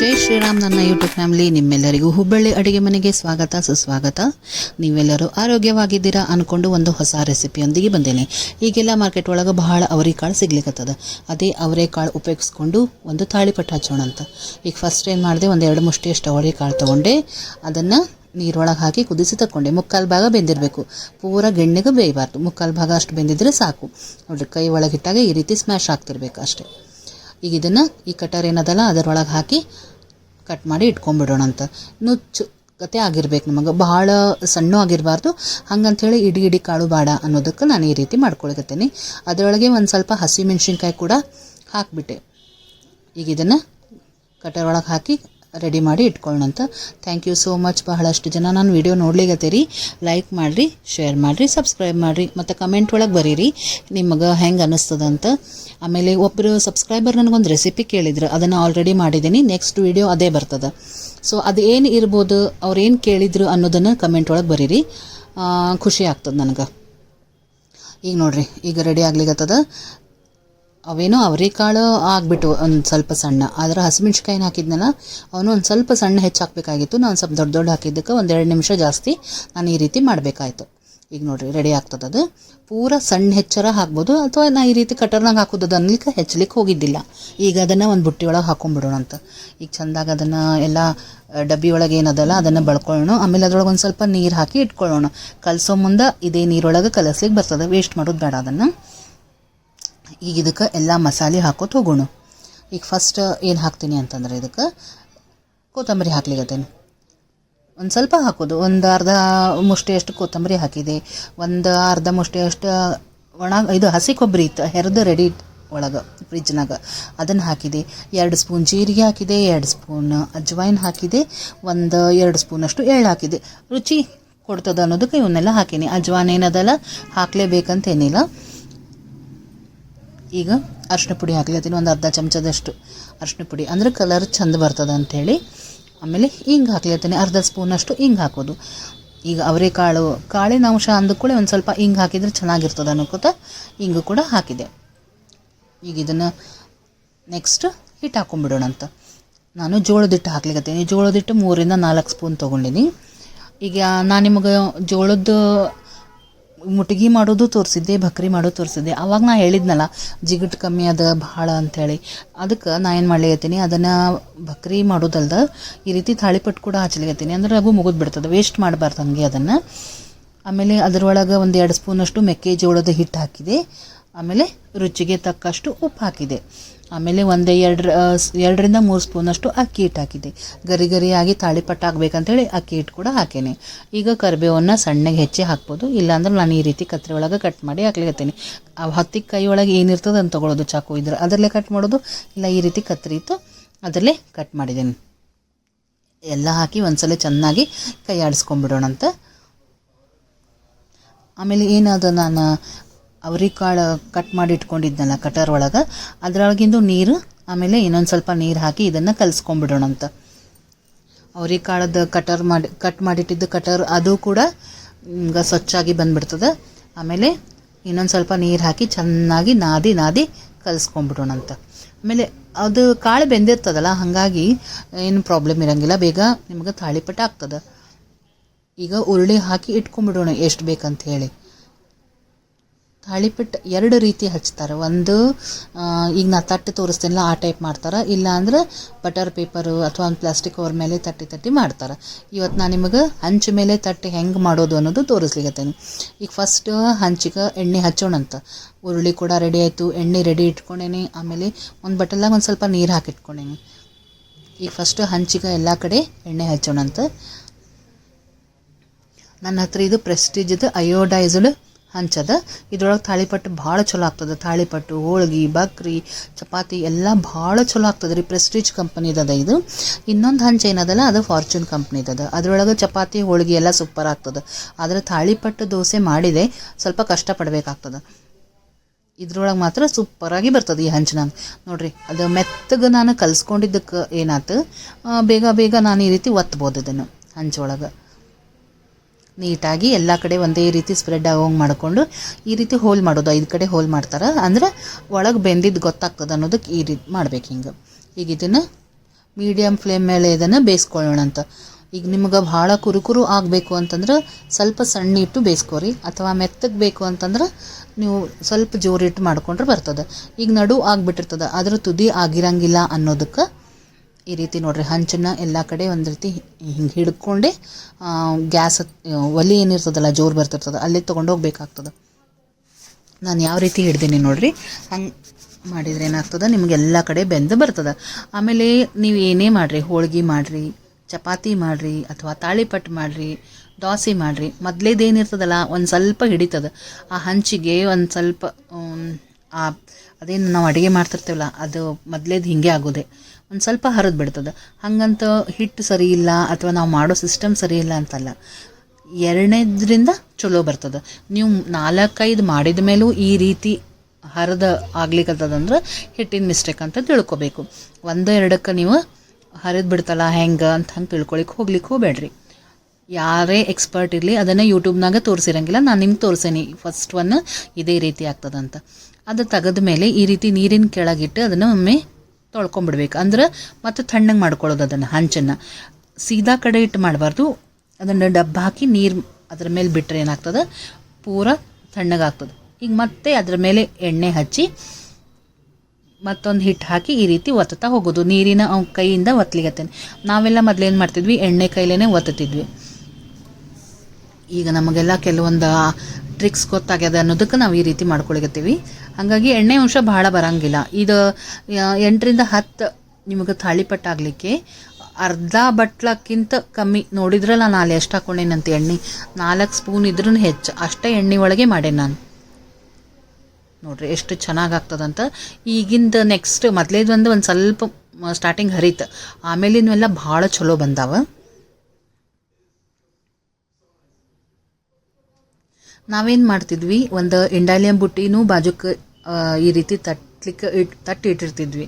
ಜೈ ಶ್ರೀರಾಮ್ ನನ್ನ YouTube family, ನಿಮ್ಮೆಲ್ಲರಿಗೂ ಹುಬ್ಬಳ್ಳಿ ಅಡುಗೆ ಮನೆಗೆ ಸ್ವಾಗತ, ಸುಸ್ವಾಗತ. ನೀವೆಲ್ಲರೂ ಆರೋಗ್ಯವಾಗಿದ್ದೀರಾ ಅಂದ್ಕೊಂಡು ಒಂದು ಹೊಸ ರೆಸಿಪಿಯೊಂದಿಗೆ ಬಂದೇನೆ. ಈಗೆಲ್ಲ ಮಾರ್ಕೆಟ್ ಒಳಗೆ ಬಹಳ ಅವರೆಕಾಳು ಸಿಗ್ಲಿಕ್ಕತ್ತದ ಅದೇ ಅವರೆಕಾಳು ಉಪಯೋಗಿಸ್ಕೊಂಡು ಒಂದು ತಾಳಿಪಟ್ಟು ಹಚ್ಚೋಣ ಅಂತ ಈಗ ಫಸ್ಟ್ ಏನು ಮಾಡಿದೆ, ಒಂದು ಎರಡು ಮುಷ್ಟಿಯಷ್ಟು ಅವರೆಕಾಳು ತೊಗೊಂಡೆ. ಅದನ್ನು ನೀರೊಳಗೆ ಹಾಕಿ ಕುದಿಸಿ ತಕ್ಕೊಂಡೆ. ಮುಕ್ಕಾಲು ಭಾಗ ಬೆಂದಿರಬೇಕು. ಪೂರ ಗೆಣ್ಣೆಗೆ ಬೇಯಬಾರ್ದು. ಮುಕ್ಕಾಲು ಭಾಗ ಅಷ್ಟು ಬೆಂದಿದ್ರೆ ಸಾಕು. ನೋಡಿರಿ, ಕೈ ಒಳಗೆ ಇಟ್ಟಾಗ ಈ ರೀತಿ ಸ್ಮ್ಯಾಶ್ ಆಗ್ತಿರ್ಬೇಕು ಅಷ್ಟೇ. ಈಗ ಇದನ್ನು ಈ ಕಟರ್ ಏನದಲ್ಲ, ಅದರೊಳಗೆ ಹಾಕಿ ಕಟ್ ಮಾಡಿ ಇಟ್ಕೊಂಡ್ಬಿಡೋಣ ಅಂತ. ನುಚ್ಚು ಕತೆ ಆಗಿರ್ಬೇಕು ನಮಗೆ. ಭಾಳ ಸಣ್ಣ ಆಗಿರಬಾರ್ದು. ಹಂಗಂಥೇಳಿ ಇಡಿ ಇಡೀ ಕಾಳು ಬಾಡ ಅನ್ನೋದಕ್ಕೆ ನಾನು ಈ ರೀತಿ ಮಾಡ್ಕೊಳಕತ್ತೀನಿ. ಅದರೊಳಗೆ ಒಂದು ಸ್ವಲ್ಪ ಹಸಿ ಮೆಣಸಿನ್ಕಾಯಿ ಕೂಡ ಹಾಕಿಬಿಟ್ಟೆ. ಈಗ ಇದನ್ನು ಕಟರ್ ಒಳಗೆ ಹಾಕಿ ರೆಡಿ ಮಾಡಿ ಇಟ್ಕೊಳ್ಳೋಣಂತ. ಥ್ಯಾಂಕ್ ಯು ಸೋ ಮಚ್ ಬಹಳಷ್ಟು ಜನ ನಾನು ವಿಡಿಯೋ ನೋಡ್ಲಿಗತ್ತೀರಿ ಲೈಕ್ ಮಾಡಿರಿ ಶೇರ್ ಮಾಡಿರಿ ಸಬ್ಸ್ಕ್ರೈಬ್ ಮಾಡಿರಿ, ಮತ್ತು ಕಮೆಂಟ್ ಒಳಗೆ ಬರೀರಿ. ನಿಮಗೆ ಹೆಂಗೆ ಅನ್ನಿಸ್ತದಂತ ಆಮೇಲೆ ಒಬ್ಬರು ಸಬ್ಸ್ಕ್ರೈಬರ್ ನನಗೊಂದು ರೆಸಿಪಿ ಕೇಳಿದ್ರು. ಅದನ್ನು ಆಲ್ರೆಡಿ ಮಾಡಿದ್ದೀನಿ ನೆಕ್ಸ್ಟ್ ವಿಡಿಯೋ ಅದೇ ಬರ್ತದೆ. ಸೊ ಅದು ಏನು ಇರ್ಬೋದು, ಅವ್ರೇನು ಕೇಳಿದ್ರು ಅನ್ನೋದನ್ನು ಕಮೆಂಟ್ ಒಳಗೆ ಬರೀರಿ. ಖುಷಿ ಆಗ್ತದೆ ನನಗೆ. ಈಗ ನೋಡಿರಿ, ಈಗ ರೆಡಿ ಆಗ್ಲಿಕತ್ತದ. ಅವೇನೋ ಅವರೆಕಾಳು ಆಗಿಬಿಟ್ಟು ಒಂದು ಸ್ವಲ್ಪ ಸಣ್ಣ. ಆದ್ರೆ ಹಸಿಮೆಣ್ಸಿಕಾಯಿನ ಹಾಕಿದ್ನಲ್ಲ, ಅವನು ಒಂದು ಸ್ವಲ್ಪ ಸಣ್ಣ ಹೆಚ್ಚು ಹಾಕಬೇಕಾಗಿತ್ತು. ನಾನು ಸ್ವಲ್ಪ ದೊಡ್ಡ ದೊಡ್ಡ ಹಾಕಿದ್ದಕ್ಕೆ ಒಂದೆರಡು ನಿಮಿಷ ಜಾಸ್ತಿ ನಾನು ಈ ರೀತಿ ಮಾಡಬೇಕಾಯ್ತು. ಈಗ ನೋಡಿರಿ ರೆಡಿ ಆಗ್ತದೆ ಅದು? ಪೂರ ಸಣ್ಣ ಹೆಚ್ಚರ ಹಾಕ್ಬೋದು, ಅಥವಾ ನಾ ಈ ರೀತಿ ಕಟರ್ನಾಗ ಹಾಕೋದು ಅನ್ಲಿಕ್ಕೆ ಹೆಚ್ಚಲಿಕ್ಕೆ ಹೋಗಿದ್ದಿಲ್ಲ. ಈಗ ಅದನ್ನು ಒಂದು ಬುಟ್ಟಿ ಒಳಗೆ ಹಾಕೊಂಡ್ಬಿಡೋಣ ಅಂತ. ಈಗ ಚಂದಾಗ ಅದನ್ನು ಎಲ್ಲ ಡಬ್ಬಿ ಒಳಗೆ ಏನದಲ್ಲ ಅದನ್ನು ಬಳ್ಕೊಳ್ಳೋಣ ಆಮೇಲೆ ಅದರೊಳಗೆ ಒಂದು ಸ್ವಲ್ಪ ನೀರು ಹಾಕಿ ಇಟ್ಕೊಳ್ಳೋಣ ಕಲಸೋ ಮುಂದೆ ಇದೇ ನೀರೊಳಗೆ ಕಲಸ್ಲಿಕ್ಕೆ ಬರ್ತದೆ. ವೇಸ್ಟ್ ಮಾಡೋದು ಬೇಡ ಅದನ್ನು. ಈಗ ಇದಕ್ಕೆ ಎಲ್ಲ ಮಸಾಲೆ ಹಾಕೋತ ಹೋಗೋಣ. ಈಗ ಫಸ್ಟ್ ಏನು ಹಾಕ್ತೀನಿ ಅಂತಂದ್ರೆ ಇದಕ್ಕೆ ಕೊತ್ತಂಬರಿ ಹಾಕ್ಲಿಗತ್ತೇನೆ ಒಂದು ಸ್ವಲ್ಪ ಹಾಕೋದು. ಒಂದು ಅರ್ಧ ಮುಷ್ಟಿಯಷ್ಟು ಕೊತ್ತಂಬರಿ ಹಾಕಿದೆ. ಒಂದು ಅರ್ಧ ಮುಷ್ಟಿಯಷ್ಟು ಒಣ, ಇದು ಹಸಿ ಕೊಬ್ಬರಿ ಇತ್ತು, ಹೆರ್ದು ರೆಡಿ ಒಳಗೆ ಫ್ರಿಜ್ನಾಗ ಅದನ್ನು ಹಾಕಿದೆ. ಎರಡು ಸ್ಪೂನ್ ಜೀರಿಗೆ ಹಾಕಿದೆ, ಎರಡು ಸ್ಪೂನ್ ಅಜ್ವೈನ್ ಹಾಕಿದೆ, ಒಂದು ಎರಡು ಸ್ಪೂನಷ್ಟು ಎಳ್ಳು ಹಾಕಿದೆ. ರುಚಿ ಕೊಡ್ತದೆ ಅನ್ನೋದಕ್ಕೆ ಇವನ್ನೆಲ್ಲ ಹಾಕೀನಿ. ಅಜ್ವಾನ್ ಏನದಲ್ಲ ಹಾಕಲೇಬೇಕಂತೇನಿಲ್ಲ ಈಗ ಅರಿಶಿನ ಪುಡಿ ಹಾಕ್ಲತ್ತೀನಿ ಒಂದು ಅರ್ಧ ಚಮಚದಷ್ಟು ಅರಿಶಿನ ಪುಡಿ. ಅಂದರೆ ಕಲರ್ ಚಂದ ಬರ್ತದೆ ಅಂಥೇಳಿ ಆಮೇಲೆ ಹಿಂಗೆ ಹಾಕ್ಲತ್ತೀನಿ ಅರ್ಧ ಸ್ಪೂನಷ್ಟು ಹಿಂಗೆ ಹಾಕೋದು. ಈಗ ಅವರೆಕಾಳು ಕಾಳಿನ ಅಂಶ ಅಂದ ಕೂಡ ಒಂದು ಸ್ವಲ್ಪ ಹಿಂಗೆ ಹಾಕಿದರೆ ಚೆನ್ನಾಗಿರ್ತದೆ ಅನ್ನೋಕೋತ ಹಿಂಗೆ ಕೂಡ ಹಾಕಿದೆ. ಈಗ ಇದನ್ನು ನೆಕ್ಸ್ಟ್ ಹಿಟ್ಟು ಹಾಕೊಂಡ್ಬಿಡೋಣ ಅಂತ. ನಾನು ಜೋಳದ ಹಿಟ್ಟು ಹಾಕ್ಲಿಕತ್ತೀನಿ. ಜೋಳದ ಮೂರಿಂದ ನಾಲ್ಕು ಸ್ಪೂನ್ ತೊಗೊಂಡಿನಿ. ಈಗ ನಾನು ನಿಮಗೆ ಜೋಳದ ಮುಟ್ಗಿ ಮಾಡೋದು ತೋರಿಸಿದ್ದೆ, ಭಕ್ರಿ ಮಾಡೋದು ತೋರಿಸಿದ್ದೆ. ಅವಾಗ ನಾ ಹೇಳಿದ್ನಲ್ಲ, ಜಿಗಟ್ ಕಮ್ಮಿ ಅದ ಭಾಳ ಅಂಥೇಳಿ ಅದಕ್ಕೆ ನಾ ಏನು ಮಾಡ್ಲಿಕತ್ತೀನಿ, ಅದನ್ನು ಭಕ್ರಿ ಮಾಡೋದಲ್ದ ಈ ರೀತಿ ತಾಳಿಪಟ್ಟು ಕೂಡ ಹಚ್ಲಿಕತ್ತೀನಿ. ಅಂದ್ರೆ ಅದು ಮುಗಿದು ಬಿಡ್ತದೆ ವೇಸ್ಟ್ ಮಾಡಬಾರ್ದು ಹಂಗೆ ಅದನ್ನು. ಆಮೇಲೆ ಅದರೊಳಗೆ ಒಂದು ಎರಡು ಸ್ಪೂನಷ್ಟು ಮೆಕ್ಕೆಜೋಳದ ಹಿಟ್ಟು ಹಾಕಿದೆ. ಆಮೇಲೆ ರುಚಿಗೆ ತಕ್ಕಷ್ಟು ಉಪ್ಪು ಹಾಕಿದೆ. ಆಮೇಲೆ ಒಂದೇ ಎರಡು ಎರಡರಿಂದ ಮೂರು ಸ್ಪೂನಷ್ಟು ಅಕ್ಕಿ ಹಿಟ್ಟು ಹಾಕಿದೆ ಗರಿ ಗರಿಯಾಗಿ ತಾಳಿಪಟ್ಟು ಹಾಕ್ಬೇಕಂತೇಳಿ ಅಕ್ಕಿ ಹಿಟ್ಟು ಕೂಡ ಹಾಕೇನೆ. ಈಗ ಕರಿಬೇವನ್ನು ಸಣ್ಣಗೆ ಹೆಚ್ಚಿ ಹಾಕ್ಬೋದು. ಇಲ್ಲಾಂದ್ರೆ ನಾನು ಈ ರೀತಿ ಕತ್ರಿ ಒಳಗೆ ಕಟ್ ಮಾಡಿ ಹಾಕ್ಲಿಕತ್ತೀನಿ. ಆ ಹತ್ತಿ ಕೈ ಒಳಗೆ ಏನಿರ್ತದೆ ಅಂತ ತೊಗೊಳೋದು ಚಾಕು. ಇದ್ರೆ, ಅದರಲ್ಲೇ ಕಟ್ ಮಾಡೋದು? ಇಲ್ಲ, ಈ ರೀತಿ ಕತ್ರಿ ಇತ್ತು, ಅದರಲ್ಲೇ ಕಟ್ ಮಾಡಿದ್ದೀನಿ. ಎಲ್ಲ ಹಾಕಿ ಒಂದ್ಸಲ ಚೆನ್ನಾಗಿ ಕೈ ಆಡಿಸ್ಕೊಂಡ್ಬಿಡೋಣಂತ ಆಮೇಲೆ ಏನಾದ ನಾನು ಅವರಿಕಾಳು ಕಟ್ ಮಾಡಿ ಇಟ್ಕೊಂಡಿದ್ನಲ್ಲ ಕಟರ್ ಒಳಗೆ, ಅದರೊಳಗಿಂದು ನೀರು, ಆಮೇಲೆ ಇನ್ನೊಂದು ಸ್ವಲ್ಪ ನೀರು ಹಾಕಿ ಇದನ್ನು ಕಲಿಸ್ಕೊಂಡ್ಬಿಡೋಣ ಅಂತ ಅವರಿಕಾಳದ ಕಟರ್ ಮಾಡಿ ಕಟ್ ಮಾಡಿಟ್ಟಿದ್ದು ಕಟರ್ ಅದು ಕೂಡ ಈಗ ಸ್ವಚ್ಛಾಗಿ ಬಂದ್ಬಿಡ್ತದೆ. ಆಮೇಲೆ ಇನ್ನೊಂದು ಸ್ವಲ್ಪ ನೀರು ಹಾಕಿ ಚೆನ್ನಾಗಿ ನಾದಿ ನಾದಿ ಕಲಿಸ್ಕೊಂಡ್ಬಿಡೋಣ ಅಂತ ಆಮೇಲೆ ಅದು ಕಾಳು ಬೆಂದಿರ್ತದಲ್ಲ, ಹಾಗಾಗಿ ಏನು ಪ್ರಾಬ್ಲಮ್ ಇರೋಂಗಿಲ್ಲ, ಬೇಗ ನಿಮ್ಗೆ ತಾಳಿಪಟ್ಟ ಆಗ್ತದೆ. ಈಗ ಉರುಳಿ ಹಾಕಿ ಇಟ್ಕೊಂಡ್ಬಿಡೋಣ, ಎಷ್ಟು ಬೇಕಂತ ಹೇಳಿ. ತಾಳಿಪಟ್ಟು ಎರಡು ರೀತಿ ಹಚ್ತಾರೆ. ಒಂದು ಈಗ ನಾ ತಟ್ಟೆ ತೋರಿಸ್ತೇನಲ್ಲ, ಆ ಟೈಪ್ ಮಾಡ್ತಾರೆ. ಇಲ್ಲ ಅಂದ್ರೆ ಬಟರ್ ಪೇಪರು ಅಥವಾ ಒಂದು ಪ್ಲಾಸ್ಟಿಕ್ ಕವರ್ ಮೇಲೆ ತಟ್ಟಿ ತಟ್ಟಿ ಮಾಡ್ತಾರೆ. ಇವತ್ತು ನಾನು ನಿಮಗೆ ಹಂಚು ಮೇಲೆ ತಟ್ಟಿ ಹೆಂಗೆ ಮಾಡೋದು ಅನ್ನೋದು ತೋರಿಸ್ಲಿಕತ್ತೇನೆ. ಈಗ ಫಸ್ಟ್ ಹಂಚಿಗೆ ಎಣ್ಣೆ ಹಚ್ಚೋಣಂತ. ಉರುಳಿ ಕೂಡ ರೆಡಿ ಆಯಿತು. ಎಣ್ಣೆ ರೆಡಿ ಇಟ್ಕೊಂಡೇನಿ. ಆಮೇಲೆ ಒಂದು ಬಟಲ್ದಾಗ ಒಂದು ಸ್ವಲ್ಪ ನೀರು ಹಾಕಿಟ್ಕೊಂಡೇನಿ ಈಗ ಫಸ್ಟ್ ಹಂಚಿಗೆ ಎಲ್ಲ ಕಡೆ ಎಣ್ಣೆ ಹಚ್ಚೋಣಂತ. ನನ್ನ ಹತ್ರ ಇದು ಪ್ರೆಸ್ಟೀಜದ ಅಯೋಡೈಸ್ಡ್ ಹಂಚದ. ಇದ್ರೊಳಗೆ ತಾಳಿಪಟ್ಟು ಭಾಳ ಚಲೋ ಆಗ್ತದೆ. ತಾಳಿಪಟ್ಟು, ಹೋಳಿಗೆ, ಬಕ್ರಿ, ಚಪಾತಿ ಎಲ್ಲ ಭಾಳ ಚಲೋ ಆಗ್ತದೆ ರೀ. ಪ್ರೆಸ್ಟೀಜ್ ಕಂಪ್ನಿದದ ಇದು. ಇನ್ನೊಂದು ಹಂಚ ಏನದಲ್ಲ, ಅದು ಫಾರ್ಚೂನ್ ಕಂಪ್ನಿದದ ಅದರೊಳಗೆ ಚಪಾತಿ, ಹೋಳಿಗೆ ಎಲ್ಲ ಸೂಪರ್ ಆಗ್ತದೆ. ಆದರೆ ತಾಳಿಪಟ್ಟು ದೋಸೆ ಮಾಡಿದೆ, ಸ್ವಲ್ಪ ಕಷ್ಟಪಡಬೇಕಾಗ್ತದೆ. ಇದ್ರೊಳಗೆ ಮಾತ್ರ ಸೂಪರಾಗಿ ಬರ್ತದೆ ಈ ಹಂಚಿನಾಗ ನೋಡ್ರಿ, ಅದು ಮೆತ್ತಗೆ ನಾನು ಕಲಿಸ್ಕೊಂಡಿದ್ದಕ್ಕೆ ಏನಾಯ್ತು ಬೇಗ ಬೇಗ ನಾನು ಈ ರೀತಿ ಒತ್ಬೋದು ಇದನ್ನು ಹಂಚೊಳಗೆ ನೀಟಾಗಿ ಎಲ್ಲ ಕಡೆ ಒಂದೇ ರೀತಿ ಸ್ಪ್ರೆಡ್ ಆಗೋಂಗೆ ಮಾಡಿಕೊಂಡು ಈ ರೀತಿ ಹೋಲ್ ಮಾಡೋದು, ಐದು ಕಡೆ ಹೋಲ್ ಮಾಡ್ತಾರೆ. ಅಂದ್ರೆ ಒಳಗೆ ಬೆಂದಿದ್ದು ಗೊತ್ತಾಗ್ತದೆ ಅನ್ನೋದಕ್ಕೆ ಈ ರೀತಿ ಮಾಡ್ಬೇಕು ಹಿಂಗೆ. ಈಗ ಇದನ್ನು ಮೀಡಿಯಮ್ ಫ್ಲೇಮ್ ಮೇಲೆ ಇದನ್ನು ಬೇಯಿಸ್ಕೊಳ್ಳೋಣ ಅಂತ. ಈಗ ನಿಮ್ಗೆ ಭಾಳ ಕುರುಕುರು ಆಗಬೇಕು ಅಂತಂದ್ರೆ ಸ್ವಲ್ಪ ಸಣ್ಣ ಇಟ್ಟು ಬೇಯಿಸ್ಕೊರಿ ಅಥವಾ ಮೆತ್ತಗೆ ಬೇಕು ಅಂತಂದ್ರೆ ನೀವು ಸ್ವಲ್ಪ ಜೋರಿಟ್ಟು ಮಾಡ್ಕೊಂಡ್ರೆ ಬರ್ತದೆ. ಈಗ ನಡು ಆಗಿಬಿಟ್ಟಿರ್ತದೆ ಅದರ ತುದಿ ಆಗಿರಂಗಿಲ್ಲ ಅನ್ನೋದಕ್ಕೆ ಈ ರೀತಿ ನೋಡ್ರಿ, ಹಂಚನ್ನ ಎಲ್ಲ ಕಡೆ ಒಂದು ರೀತಿ ಹಿಂಗೆ ಹಿಡ್ಕೊಂಡೆ ಗ್ಯಾಸ್, ಒಲಿ ಏನಿರ್ತದಲ್ಲ, ಜೋರು ಬರ್ತಿರ್ತದೆ ಅಲ್ಲಿ ತೊಗೊಂಡು ಹೋಗ್ಬೇಕಾಗ್ತದೆ. ನಾನು ಯಾವ ರೀತಿ ಹಿಡ್ದೀನಿ ನೋಡ್ರಿ, ಹಂಗೆ ಮಾಡಿದ್ರೆ ಏನಾಗ್ತದೆ, ನಿಮ್ಗೆ ಎಲ್ಲ ಕಡೆ ಬೆಂದು ಬರ್ತದೆ. ಆಮೇಲೆ ನೀವು ಏನೇ ಮಾಡಿರಿ, ಹೋಳ್ಗೆ ಮಾಡಿರಿ, ಚಪಾತಿ ಮಾಡಿರಿ, ಅಥವಾ ತಾಳಿಪಟ್ಟು ಮಾಡಿರಿ, ದೋಸೆ ಮಾಡಿರಿ ಮೊದಲೇದೇನಿರ್ತದಲ್ಲ ಒಂದು ಸ್ವಲ್ಪ ಹಿಡಿತದೆ. ಆ ಹಂಚಿಗೆ ಒಂದು ಸ್ವಲ್ಪ, ಆ ಅದೇನು ನಾವು ಅಡುಗೆ ಮಾಡ್ತಿರ್ತೇವಲ್ಲ, ಅದು ಮೊದಲೇದು ಹಿಂಗೆ ಆಗೋದೆ. ಒಂದು ಸ್ವಲ್ಪ ಹರಿದು ಬಿಡ್ತದೆ. ಹಾಗಂತ ಹಿಟ್ಟು ಸರಿ ಇಲ್ಲ, ಅಥವಾ ನಾವು ಮಾಡೋ ಸಿಸ್ಟಮ್ ಸರಿ ಇಲ್ಲ ಅಂತಲ್ಲ. ಎರಡನೇದ್ರಿಂದ ಚಲೋ ಬರ್ತದೆ. ನೀವು ನಾಲ್ಕೈದು ಮಾಡಿದ ಮೇಲೂ ಈ ರೀತಿ ಹರಿದ ಆಗ್ಲಿಕ್ಕಂತದಂದ್ರೆ ಹಿಟ್ಟಿನ ಮಿಸ್ಟೇಕ್ ಅಂತ ತಿಳ್ಕೊಬೇಕು. ಒಂದು ಎರಡಕ್ಕೆ ನೀವು ಹರಿದು ಬಿಡ್ತಲ್ಲ ಹೆಂಗೆ ಅಂತ ಹಂಗೆ ತಿಳ್ಕೊಳಿಕ್ಕೆ ಹೋಗ್ಲಿಕ್ಕೆ ಹೋಗ್ಬೇಡ್ರಿ. ಯಾರೇ ಎಕ್ಸ್ಪರ್ಟ್ ಇರಲಿ, ಅದನ್ನು ಯೂಟ್ಯೂಬ್ನಾಗ ತೋರಿಸಿರಂಗಿಲ್ಲ. ನಾನು ನಿಮ್ಗೆ ತೋರಿಸೇನಿ. ಫಸ್ಟ್ ಒನ್ ಇದೇ ರೀತಿ ಆಗ್ತದಂತ. ಅದು ತೆಗೆದ ಮೇಲೆ ಈ ರೀತಿ ನೀರಿನ ಕೆಳಗಿಟ್ಟು ಅದನ್ನು ಒಮ್ಮೆ ತೊಳ್ಕೊಂಬಿಡ್ಬೇಕು. ಅಂದ್ರೆ ಮತ್ತೆ ತಣ್ಣಗೆ ಮಾಡ್ಕೊಳ್ಳೋದು ಅದನ್ನು, ಹಂಚನ್ನು. ಸೀದಾ ಕಡೆ ಇಟ್ಟು ಮಾಡಬಾರ್ದು. ಅದನ್ನು ಡಬ್ಬ ಹಾಕಿ ನೀರು ಅದ್ರ ಮೇಲೆ ಬಿಟ್ಟರೆ ಏನಾಗ್ತದೆ? ಪೂರ ತಣ್ಣಗಾಗ್ತದೆ. ಈಗ ಮತ್ತೆ ಅದ್ರ ಮೇಲೆ ಎಣ್ಣೆ ಹಚ್ಚಿ ಮತ್ತೊಂದು ಹಿಟ್ಟು ಹಾಕಿ ಈ ರೀತಿ ಒತ್ತುತ್ತಾ ಹೋಗೋದು. ನೀರಿನ ಕೈಯಿಂದ ಒತ್ತಲಿಗತ್ತೇನೆ ನಾವೆಲ್ಲ ಮೊದಲೇನು ಮಾಡ್ತಿದ್ವಿ? ಎಣ್ಣೆ ಕೈಲೇ ಒತ್ತುತ್ತಿದ್ವಿ ಈಗ ನಮಗೆಲ್ಲ ಕೆಲವೊಂದು ಟ್ರಿಕ್ಸ್ ಗೊತ್ತಾಗ್ಯದ ಅನ್ನೋದಕ್ಕೆ ನಾವು ಈ ರೀತಿ ಮಾಡ್ಕೊಳಿಗತ್ತೀವಿ ಹಾಗಾಗಿ ಎಣ್ಣೆ ಅಂಶ ಭಾಳ ಬರಂಗಿಲ್ಲ. ಇದು ಎಂಟರಿಂದ ಹತ್ತು ನಿಮಗೆ ತಾಳಿಪಟ್ಟಾಗಲಿಕ್ಕೆ ಅರ್ಧ ಬಟ್ಲಕ್ಕಿಂತ ಕಮ್ಮಿ ನೋಡಿದ್ರಲ್ಲ ನಾನು ಎಷ್ಟು ಹಾಕೊಂಡೇನಂತ ಎಣ್ಣೆ, ನಾಲ್ಕು ಸ್ಪೂನ್ ಇದ್ರೂ ಹೆಚ್ಚು. ಅಷ್ಟೇ ಎಣ್ಣೆ ಒಳಗೆ ಮಾಡೇನಿ ನಾನು. ನೋಡ್ರಿ ಎಷ್ಟು ಚೆನ್ನಾಗಿ ಆಗ್ತದಂತ ಈಗಿಂದ ನೆಕ್ಸ್ಟ್ ಮೊದಲೇದು ಒಂದು ಒಂದು ಸ್ವಲ್ಪ ಸ್ಟಾರ್ಟಿಂಗ್ ಹರಿತು. ಆಮೇಲಿನವೆಲ್ಲ ಭಾಳ ಚಲೋ ಬಂದಾವ. ನಾವೇನು ಮಾಡ್ತಿದ್ವಿ? ಒಂದು ಇಂಡಾಲಿಯಂ ಬುಟ್ಟಿನೂ ಬಾಜುಕ್ಕೆ ಈ ರೀತಿ ತಟ್ಲಿಕ್ಕೆ ಇಟ್, ತಟ್ಟಿ ಇಟ್ಟಿರ್ತಿದ್ವಿ.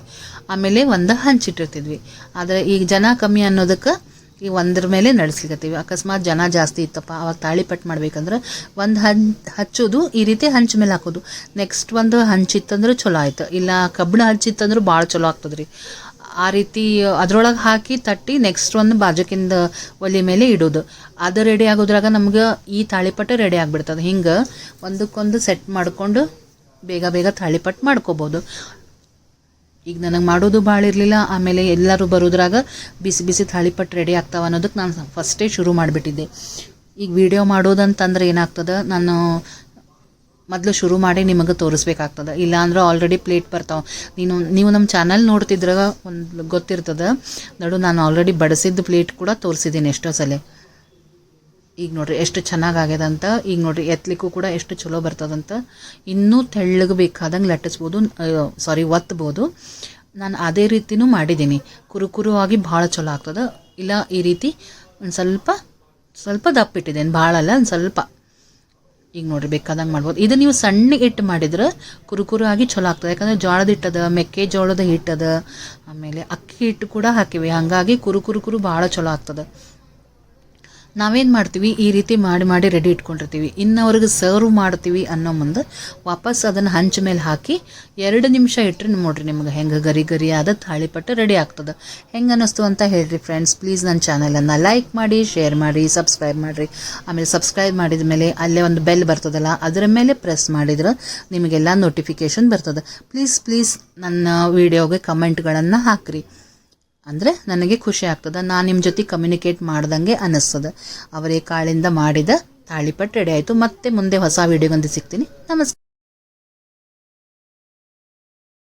ಆಮೇಲೆ ಒಂದು ಹಂಚಿಟ್ಟಿರ್ತಿದ್ವಿ ಆದರೆ ಈಗ ಜನ ಕಮ್ಮಿ ಅನ್ನೋದಕ್ಕೆ ಈ ಒಂದ್ರ ಮೇಲೆ ನಡೆಸ್ಲಿಕ್ಕತ್ತೀವಿ ಅಕಸ್ಮಾತ್ ಜನ ಜಾಸ್ತಿ ಇತ್ತಪ್ಪ, ಅವಾಗ ತಾಳಿಪಟ್ಟು ಮಾಡ್ಬೇಕಂದ್ರೆ ಒಂದು ಹನ್ ಹಚ್ಚೋದು, ಈ ರೀತಿ ಹಂಚ ಮೇಲೆ ಹಾಕೋದು. ನೆಕ್ಸ್ಟ್ ಒಂದು ಹಂಚಿತ್ತಂದ್ರೆ ಚಲೋ ಆಯ್ತು. ಇಲ್ಲ ಕಬ್ಬಿಣ ಹಂಚಿತ್ತಂದ್ರೆ ಭಾಳ ಚಲೋ ಆಗ್ತದ್ರಿ. ಆ ರೀತಿ ಅದ್ರೊಳಗೆ ಹಾಕಿ ತಟ್ಟಿ ನೆಕ್ಸ್ಟ್ ಒಂದು ಬಾಜುಕಿಂದ ಒಲೆ ಮೇಲೆ ಇಡೋದು. ಅದು ರೆಡಿ ಆಗೋದ್ರಾಗ ನಮ್ಗೆ ಈ ತಾಳಿಪಟ್ಟು ರೆಡಿ ಆಗಿಬಿಡ್ತದೆ. ಹಿಂಗೆ ಒಂದಕ್ಕೊಂದು ಸೆಟ್ ಮಾಡಿಕೊಂಡು ಬೇಗ ಬೇಗ ತಾಳಿಪಟ್ಟು ಮಾಡ್ಕೋಬೋದು. ಈಗ ನನಗೆ ಮಾಡೋದು ಭಾಳ ಇರಲಿಲ್ಲ, ಆಮೇಲೆ ಎಲ್ಲರೂ ಬರೋದ್ರಾಗ ಬಿಸಿ ಬಿಸಿ ತಾಳಿಪಟ್ಟು ರೆಡಿ ಆಗ್ತಾವ ಅನ್ನೋದಕ್ಕೆ ನಾನು ಫಸ್ಟೇ ಶುರು ಮಾಡಿಬಿಟ್ಟಿದ್ದೆ. ಈಗ ವಿಡಿಯೋ ಮಾಡೋದಂತಂದ್ರೆ ಏನಾಗ್ತದೆ? ನಾನು ಮೊದಲು ಶುರು ಮಾಡಿ ನಿಮಗೆ ತೋರಿಸ್ಬೇಕಾಗ್ತದೆ. ಇಲ್ಲಾಂದ್ರೆ ಆಲ್ರೆಡಿ ಪ್ಲೇಟ್ ಬರ್ತಾವೆ. ನೀನು, ನೀವು ನಮ್ಮ ಚಾನಲ್ ನೋಡ್ತಿದ್ರಾಗ ಒಂದು ಗೊತ್ತಿರ್ತದೆ. ನಡು, ನಾನು ಆಲ್ರೆಡಿ ಬಡಿಸಿದ್ದು ಪ್ಲೇಟ್ ಕೂಡ ತೋರಿಸಿದ್ದೀನಿ ಎಷ್ಟೋ ಸಲ. ಈಗ ನೋಡ್ರಿ, ಎಷ್ಟು ಚೆನ್ನಾಗಿ ಆಗ್ಯದಂತ. ಈಗ ನೋಡ್ರಿ ಎತ್ತಲಿಕ್ಕೂ ಕೂಡ ಎಷ್ಟು ಚಲೋ ಬರ್ತದಂತ. ಇನ್ನೂ ತೆಳ್ಳಗೆ ಬೇಕಾದಂಗೆ ಲಟ್ಟಿಸ್ಬೋದು ಸಾರಿ ಒತ್ತಬೋದು ನಾನು ಅದೇ ರೀತಿನೂ ಮಾಡಿದ್ದೀನಿ ಕುರುಕುರು ಆಗಿ ಭಾಳ ಚಲೋ ಆಗ್ತದೆ. ಇಲ್ಲ, ಈ ರೀತಿ ಒಂದು ಸ್ವಲ್ಪ ಸ್ವಲ್ಪ ದಪ್ಪ ಇಟ್ಟಿದ್ದೇನೆ. ಭಾಳ ಅಲ್ಲ, ಒಂದು ಸ್ವಲ್ಪ. ಈಗ ನೋಡ್ರಿ ಬೇಕಾದಂಗೆ ಮಾಡ್ಬೋದು. ಇದು ನೀವು ಸಣ್ಣ ಹಿಟ್ಟು ಮಾಡಿದ್ರೆ ಕುರುಕುರು ಆಗಿ ಚಲೋ ಆಗ್ತದೆ. ಯಾಕಂದ್ರೆ ಜೋಳದ ಹಿಟ್ಟದ ಮೆಕ್ಕೆಜೋಳದ ಹಿಟ್ಟದ, ಆಮೇಲೆ ಅಕ್ಕಿ ಹಿಟ್ಟು ಕೂಡ ಹಾಕಿವಿ. ಹಾಗಾಗಿ ಕುರು ಕುರು ಕುರು ಭಾಳ ಚಲೋ ಆಗ್ತದೆ. ನಾವೇನು ಮಾಡ್ತೀವಿ? ಈ ರೀತಿ ಮಾಡಿ ಮಾಡಿ ರೆಡಿ ಇಟ್ಕೊಂಡಿರ್ತೀವಿ. ಇನ್ನವ್ರಿಗೆ ಸರ್ವ್ ಮಾಡ್ತೀವಿ ಅನ್ನೋ ಮುಂದೆ ವಾಪಸ್ ಅದನ್ನು ಹಂಚ ಮೇಲೆ ಹಾಕಿ ಎರಡು ನಿಮಿಷ ಇಟ್ಟರೆ ನೋಡ್ರಿ ನಿಮ್ಗೆ ಹೆಂಗೆ ಗರಿ ಗರಿ ಆದ ತಾಳಿಪಟ್ಟು ರೆಡಿ ಆಗ್ತದೆ. ಹೆಂಗೆ ಅನ್ನಿಸ್ತು ಅಂತ ಹೇಳ್ರಿ ಫ್ರೆಂಡ್ಸ್ ಪ್ಲೀಸ್ ನನ್ನ ಚಾನಲನ್ನು ಲೈಕ್ ಮಾಡಿ ಶೇರ್ ಮಾಡಿ ಸಬ್ಸ್ಕ್ರೈಬ್ ಮಾಡಿರಿ. ಆಮೇಲೆ ಸಬ್ಸ್ಕ್ರೈಬ್ ಮಾಡಿದ ಮೇಲೆ ಅಲ್ಲೇ ಒಂದು ಬೆಲ್ ಬರ್ತದಲ್ಲ, ಅದರ ಮೇಲೆ ಪ್ರೆಸ್ ಮಾಡಿದ್ರೆ ನಿಮಗೆಲ್ಲ ನೋಟಿಫಿಕೇಷನ್ ಬರ್ತದೆ. ಪ್ಲೀಸ್ ಪ್ಲೀಸ್ ನನ್ನ ವಿಡಿಯೋಗೆ ಕಮೆಂಟ್ಗಳನ್ನು ಹಾಕ್ರಿ. ಅಂದರೆ ನನಗೆ ಖುಷಿ ಆಗ್ತದೆ. ನಾನು ನಿಮ್ಮ ಜೊತೆ ಕಮ್ಯುನಿಕೇಟ್ ಮಾಡ್ದಂಗೆ ಅನ್ನಿಸ್ತದೆ ಅವರೇ ಕಾಳಿಂದ ಮಾಡಿದ ತಾಳಿಪಟ್ಟು ರೆಡಿ ಆಯಿತು. ಮತ್ತೆ ಮುಂದೆ ಹೊಸ ವೀಡಿಯೋಗೊಂದು ಸಿಗ್ತೀನಿ. ನಮಸ್ಕಾರ.